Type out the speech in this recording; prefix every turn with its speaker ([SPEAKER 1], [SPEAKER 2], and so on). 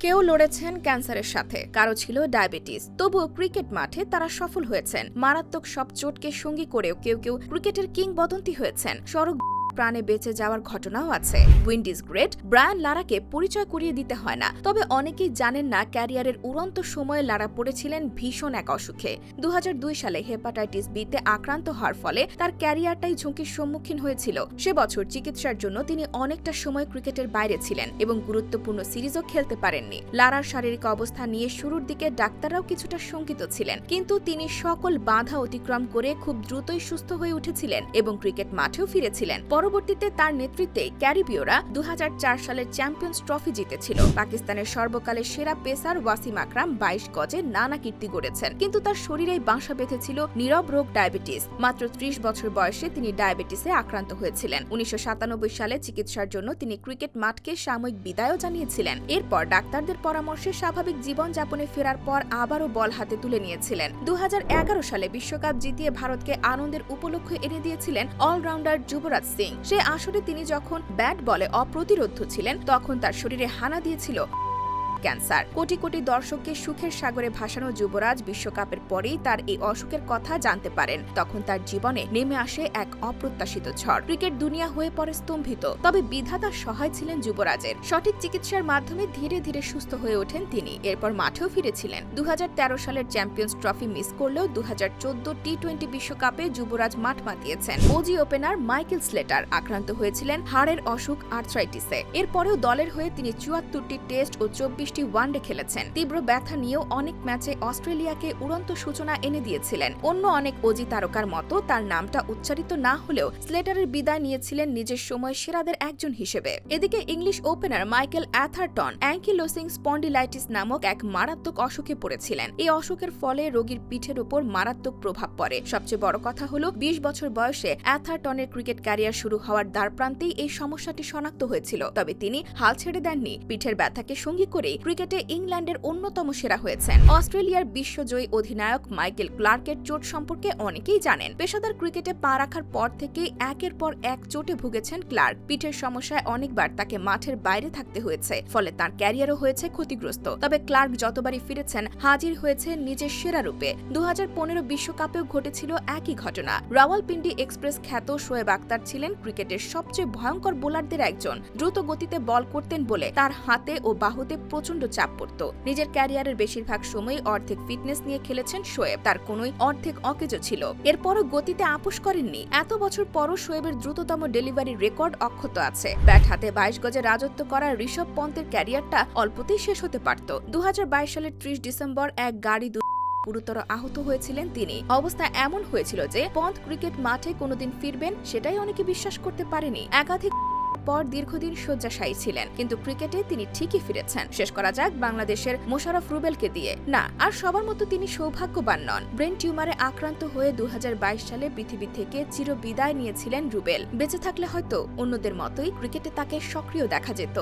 [SPEAKER 1] কেউ লড়েছেন ক্যান্সারের সাথে, কারও ছিল ডায়াবেটিস। তবুও ক্রিকেট মাঠে তারা সফল হয়েছেন। মারাত্মক সব চোটকে সঙ্গী করেও কেউ কেউ ক্রিকেটের কিংবদন্তি হয়েছেন। সড়ক প্রাণে বেঁচে যাওয়ার ঘটনাও আছে। Windies great. ব্রায়ান লারাকে পরিচয় করিয়ে দিতে হয় না। তবে অনেকেই জানেন না ক্যারিয়ারের উড়ন্ত সময়ে লারা পড়েছিলেন ভীষণ এক অসুখে। দু সালে হেপাটাইটিস বিতে আক্রান্ত হওয়ার ফলে তার ক্যারিয়ারটাই ঝুঁকির সম্মুখীন হয়েছিল। সে বছর চিকিৎসার জন্য তিনি অনেকটা সময় ক্রিকেটের বাইরে ছিলেন এবং গুরুত্বপূর্ণ সিরিজও খেলতে পারেননি। লারার শারীরিক অবস্থা নিয়ে শুরুর দিকে ডাক্তাররাও কিছুটা শঙ্কিত ছিলেন, কিন্তু তিনি সকল বাধা অতিক্রম করে খুব দ্রুতই সুস্থ হয়ে উঠেছিলেন এবং ক্রিকেট মাঠেও ফিরেছিলেন। পরবর্তীতে তার নেতৃত্বে ক্যারিবীয়রা দু সালের চ্যাম্পিয়ন্স ট্রফি জিতেছিল। পাকিস্তানের সর্বকালের সেরা পেসার ওয়াসিম আকরাম বাইশ গজে নানা কীর্তি গড়েছেন। কিন্তু তার শরীরেই বাসা বেঁধেছিল নীরব রোগ ডায়াবেটিস। মাত্র ত্রিশ বছর বয়সে তিনি ডায়াবেটিসে আক্রান্ত হয়েছিলেন। উনিশশো সাতানব্বই সালে চিকিৎসার জন্য তিনি ক্রিকেট মাঠকে সাময়িক বিদায়ও জানিয়েছিলেন। এরপর ডাক্তারদের পরামর্শে স্বাভাবিক জীবনযাপনে ফেরার পর আবারও বল হাতে তুলে নিয়েছিলেন। দু হাজার এগারো সালে বিশ্বকাপ জিতিয়ে ভারতকে আনন্দের উপলক্ষ এনে দিয়েছিলেন অলরাউন্ডার যুবরাজ সিং। সে আসলে তিনি যখন ব্যাট বলে অপ্রতিরোধ্য ছিলেন তখন তার শরীরে হানা দিয়েছিল। ক্যান্সার। কোটি কোটি দর্শককে সুখের সাগরে ভাসানো যুবরাজ বিশ্বকাপের পরেই তার এই অসুখের কথা জানতে পারেন। তখন তার জীবনে নেমে আসে এক অপ্রত্যাশিত ঝড়। ক্রিকেট দুনিয়া হয়ে পড়ে স্তম্ভিত। তবে বিধাতার সহায় ছিলেন যুবরাজের। সঠিক চিকিৎসার মাধ্যমে ধীরে ধীরে সুস্থ হয়ে ওঠেন তিনি। এরপর মাঠেও ফিরেছিলেন। দু হাজার তেরো সালের চ্যাম্পিয়ন্স ট্রফি মিস করলেও দু হাজার চোদ্দ টি টোয়েন্টি বিশ্বকাপে যুবরাজ মাঠ মাতিয়েছেন। ওজি ওপেনার মাইকেল স্লেটার আক্রান্ত হয়েছিলেন হাড়ের অসুখ আর্থ্রাইটিসে। এরপরেও দলের হয়ে তিনি চুয়াত্তরটি টেস্ট ও চব্বিশটি ওয়ানডে খেলেছেন। তীব্র ব্যথা নিয়েও অনেক ম্যাচে অস্ট্রেলিয়াকে উড়ন্ত সূচনা এনে দিয়েছিলেন। অন্য অনেক অজি তারকার মতো তার নামটা উচ্চারিত না হলেও স্লেটারের বিদায় নিয়েছিলেন নিজের সময় সেরাদের একজন হিসেবে। এদিকে English opener Michael Atherton ankylosing spondylitis নামক এক মারাত্মক অসুখে পড়েছিলেন। এই অসুখের ফলে রোগীর পিঠের উপর মারাত্মক প্রভাব পড়ে। সবচেয়ে বড় কথা হলো, বিশ বছর বয়সে অ্যাথারটনের ক্রিকেট ক্যারিয়ার শুরু হওয়ার দ্বারপ্রান্তেই এই সমস্যাটি শনাক্ত হয়েছিল। তবে তিনি হাল ছেড়ে দেননি। পিঠের ব্যথাকে সঙ্গী করেই ক্রিকেটে ইংল্যান্ডের অন্যতম সেরা হয়েছেন। অস্ট্রেলিয়ার বিশ্বজয়ী অধিনায়ক মাইকেল ক্লার্কের চোট সম্পর্কে অনেকেই জানেন। পেশাদার ক্রিকেটে পা রাখার পর থেকেই একের পর এক চোটে ভুগেছেন ক্লার্ক। পিঠের সমস্যায় অনেকবার তাকে মাঠের বাইরে থাকতে হয়েছে, ফলে তার ক্যারিয়ারও হয়েছে ক্ষতিগ্রস্ত। তবে ক্লার্ক যতবারই ফিরেছেন, হাজির হয়েছে নিজের সেরা রূপে। দু বিশ্বকাপেও ঘটেছিল একই ঘটনা। রাওয়ালপিন্ডি এক্সপ্রেস খ্যাত শোয়েব আক্তার ছিলেন ক্রিকেটের সবচেয়ে ভয়ঙ্কর বোলারদের একজন। দ্রুত গতিতে বল করতেন বলে তার হাতে ও বাহুতে প্রচণ্ড চাপ পড়ত। নিজের ক্যারিয়ারের বেশিরভাগ সময় অর্ধেক ফিটনেস নিয়ে খেলেছেন শোয়েব। তার কোনোই অর্ধেক অকেজো ছিল। এরপরও গতিতে আপোষ করেননি। এত বছর পরও শোয়েবের দ্রুততম ডেলিভারি রেকর্ড অক্ষত আছে। ব্যাট হাতে বাইশ গজে রাজত্ব করা ঋষভ পন্তের ক্যারিয়ারটা অল্পতেই শেষ হতে পারত। দু হাজার বাইশ সালের ত্রিশ ডিসেম্বর এক গাড়ি গুরুতর আহত হয়েছিলেন তিনি। অবস্থা এমন হয়েছিল যে, পন্থ ক্রিকেট মাঠে কোনোদিন ফিরবেন, সেটাই অনেকে বিশ্বাস করতে পারেনি। একাধিক পর দীর্ঘদিন শয্যাশায়ী ছিলেন, কিন্তু ক্রিকেটে তিনি ঠিকই ফিরেছেন। শেষ করা যাক বাংলাদেশের মোশারফ রুবেলকে দিয়ে। না, আর সবার মতো তিনি সৌভাগ্যবান নন। ব্রেন টিউমারে আক্রান্ত হয়ে দু হাজার বাইশ সালে পৃথিবী থেকে চির বিদায় নিয়েছিলেন রুবেল। বেঁচে থাকলে হয়তো অন্যদের মতোই ক্রিকেটে তাকে সক্রিয় দেখা যেত।